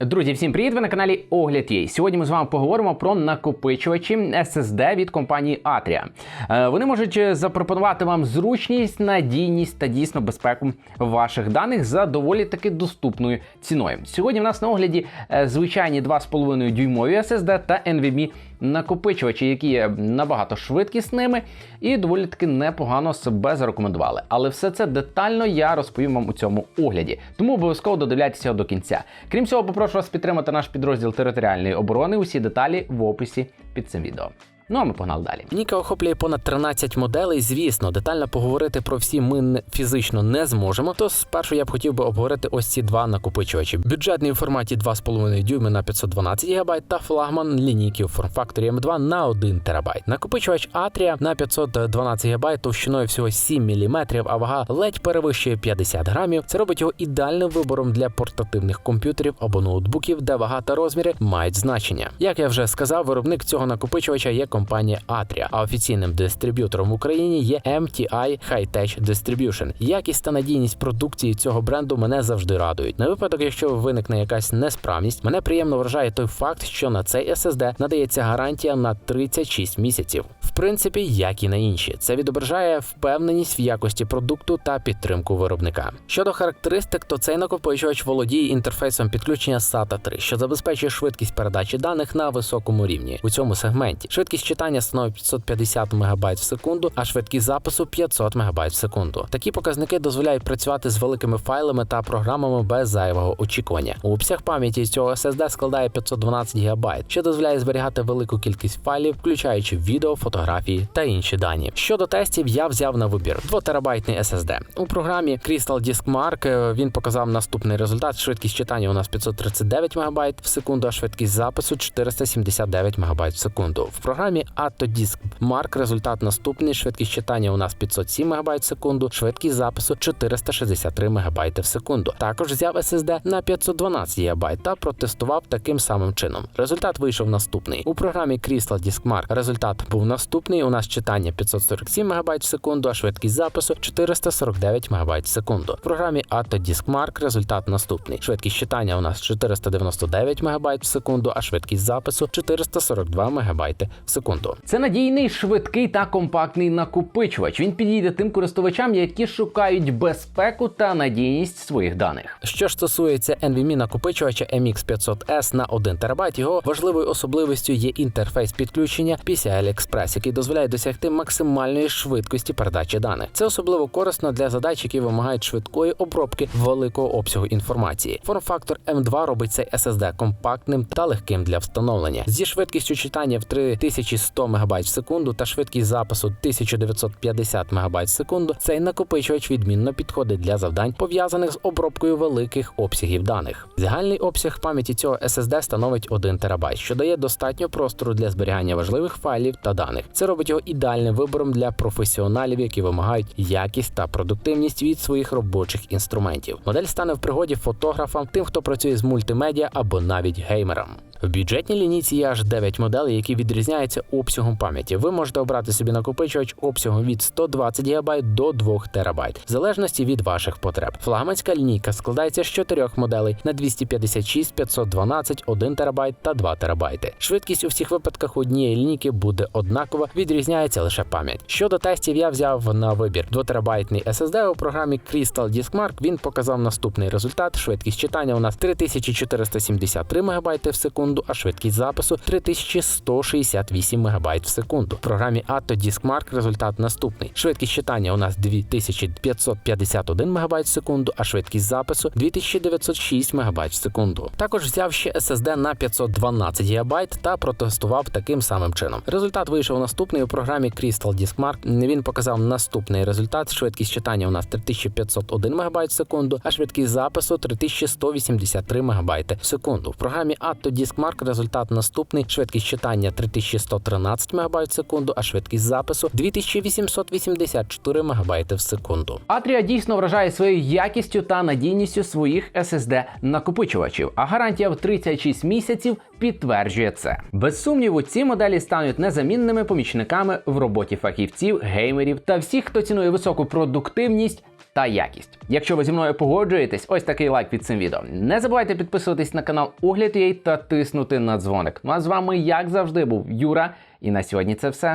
Друзі, всім привіт! Ви на каналі Огляд Єй. Сьогодні ми з вами поговоримо про накопичувачі SSD від компанії Atria. Е, Вони можуть е, запропонувати вам зручність, надійність та дійсно безпеку ваших даних за доволі таки доступною ціною. Сьогодні в нас на огляді е, звичайні 2,5 дюймові SSD та NVMe накопичувачі, які є набагато швидкісними і доволі таки непогано себе зарекомендували. Але все це детально я розповім вам у цьому огляді. Тому обов'язково додивляйтеся до кінця. Крім цього, попрошу вас підтримати наш підрозділ територіальної оборони. Усі деталі в описі під цим відео. Ну а ми погнали далі. Ніка охоплює понад 13 моделей. Звісно, детально поговорити про всі ми не- фізично не зможемо. То спершу я б хотів би обговорити ось ці два накопичувачі. Бюджетний у форматі 2,5 дюйми на 512 ГБ та флагман лінійки у форм-факторі M2 на 1 ТБ. Накопичувач Atria на 512 ГБ товщиною всього 7 мм, а вага ледь перевищує 50 грамів. Це робить його ідеальним вибором для портативних комп'ютерів або ноутбуків, де вага та розміри мають значення. Як я вже сказав, виробник цього накопичувача є компанія Atria, а офіційним дистриб'ютором в Україні є MTI High-Tech Distribution. Якість та надійність продукції цього бренду мене завжди радують. На випадок, якщо виникне якась несправність, мене приємно вражає той факт, що на цей SSD надається гарантія на 36 місяців. Принципі, як і на інші, це відображає впевненість в якості продукту та підтримку виробника. Щодо характеристик, то цей накопичувач володіє інтерфейсом підключення SATA 3, що забезпечує швидкість передачі даних на високому рівні у цьому сегменті. Швидкість читання становить 550 МБ в секунду, а швидкість запису 500 МБ в секунду. Такі показники дозволяють працювати з великими файлами та програмами без зайвого очікування. Обсяг пам'яті цього SSD складає 512 ГБ, що дозволяє зберігати велику кількість файлів, включаючи відео, фотографії та інші дані. Щодо тестів, я взяв на вибір 2 терабайтний SSD. У програмі Crystal Disk Mark е, він показав наступний результат. Швидкість читання у нас 539 МБ в секунду, а швидкість запису 479 МБ в секунду. В програмі Disk Mark результат наступний. Швидкість читання у нас 507 МБ в секунду, швидкість запису 463 МБ в секунду. Також взяв SSD на 512 ГБ та протестував таким самим чином. Результат вийшов наступний. У програмі Crystal Disk Mark результат був наступний. У нас читання 547 МБ в секунду, а швидкість запису 449 МБ в секунду. В програмі Atto Disk Mark результат наступний. Швидкість читання у нас 499 МБ в секунду, а швидкість запису 442 МБ в секунду. Це надійний, швидкий та компактний накопичувач. Він підійде тим користувачам, які шукають безпеку та надійність своїх даних. Що ж стосується NVMe накопичувача MX500S на 1 ТБ, його важливою особливістю є інтерфейс підключення PCI Express, який дозволяє досягти максимальної швидкості передачі даних. Це особливо корисно для задач, які вимагають швидкої обробки великого обсягу інформації. Форм-фактор M2 робить цей SSD компактним та легким для встановлення. Зі швидкістю читання в 3100 МБ в секунду та швидкість запису 1950 МБ в секунду. Цей накопичувач відмінно підходить для завдань, пов'язаних з обробкою великих обсягів даних. Загальний обсяг пам'яті цього SSD становить 1 ТБ, що дає достатньо простору для зберігання важливих файлів та даних. Це робить його ідеальним вибором для професіоналів, які вимагають якість та продуктивність від своїх робочих інструментів. Модель стане в пригоді фотографам, тим, хто працює з мультимедіа або навіть геймерам. В бюджетній лінійці є аж 9 моделей, які відрізняються обсягом пам'яті. Ви можете обрати собі накопичувач обсягом від 120 ГБ до 2 ТБ, в залежності від ваших потреб. Флагманська лінійка складається з 4 моделей на 256, 512, 1 ТБ та 2 ТБ. Швидкість у всіх випадках однієї лінійки буде однакова, відрізняється лише пам'ять. Щодо тестів, я взяв на вибір 2 терабайтний SSD у програмі Crystal Disk Mark. Він показав наступний результат. Швидкість читання у нас 3473 МБ в секунду, а швидкість запису 3168 МБ в секунду. В програмі Atto Disk Mark результат наступний. Швидкість читання у нас 2551 МБ в секунду, а швидкість запису 2906 МБ в секунду. Також взяв ще SSD на 512 ГБ та протестував таким самим чином. Результат вийшов наступний у програмі Crystal Disk Mark. Він показав наступний результат. Швидкість читання у нас 3501 МБ в секунду, а швидкість запису 3183 МБ в секунду. В програмі Atto Disk Mark результат наступний. Швидкість читання 3113 МБ в секунду, а швидкість запису 2884 МБ в секунду. Атрія дійсно вражає своєю якістю та надійністю своїх SSD накопичувачів, а гарантія в 36 місяців підтверджує це. Без сумніву, ці моделі стануть незамінними помічниками в роботі фахівців, геймерів та всіх, хто цінує високу продуктивність та якість. Якщо ви зі мною погоджуєтесь, ось такий лайк під цим відео. Не забувайте підписуватись на канал Огляд.ua та тиснути на дзвоник. Ну а з вами, як завжди, був Юра, і на сьогодні це все.